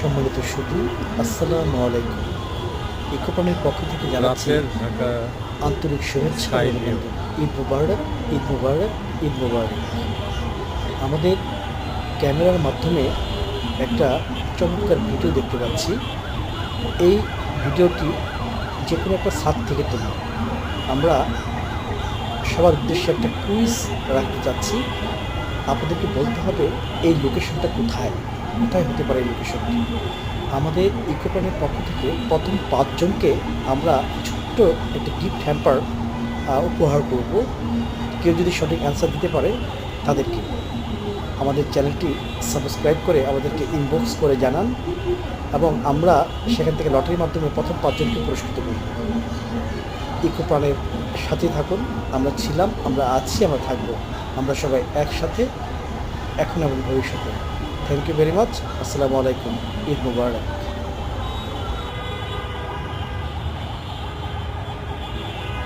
সম্মানিত শুধু আসসালামু আলাইকুম। ইকোপানের পক্ষ থেকে জানাচ্ছি আন্তরিক শুভেচ্ছা। ঈদ মুবারক ঈদ মুবারক ঈদ মুবারক। আমাদের ক্যামেরার মাধ্যমে একটা চমৎকার ভিডিও দেখতে পাচ্ছি। এই ভিডিওটি যে কোনো একটা ছাদ থেকে তোলা। আমরা সবার উদ্দেশ্যে একটা কুইজ রাখতে চাচ্ছি। আপনাদেরকে বলতে হবে এই লোকেশনটা কোথায়? কোথায় হতে পারে লোকেশনটি আমাদের ইকোপানের পক্ষ থেকে প্রথম পাঁচজনকে আমরা ছোট্ট একটা গিফট হ্যাম্পার উপহার করব। কেউ যদি সঠিক অ্যান্সার দিতে পারে, তাদেরকে। আমাদের চ্যানেলটি সাবস্ক্রাইব করে আমাদেরকে ইনবক্স করে জানান এবং আমরা সেখান থেকে লটারির মাধ্যমে প্রথম পাঁচজনকে পুরস্কৃত করব। ইকো প্রাণের সাথে থাকুন, আমরা ছিলাম, আমরা আছি, আমরা থাকব। আমরা সবাই একসাথে এখন এবং ভবিষ্যতে। থ্যাংক ইউ ভেরি মাচ আসসালামু আলাইকুম ঈদ মুবারক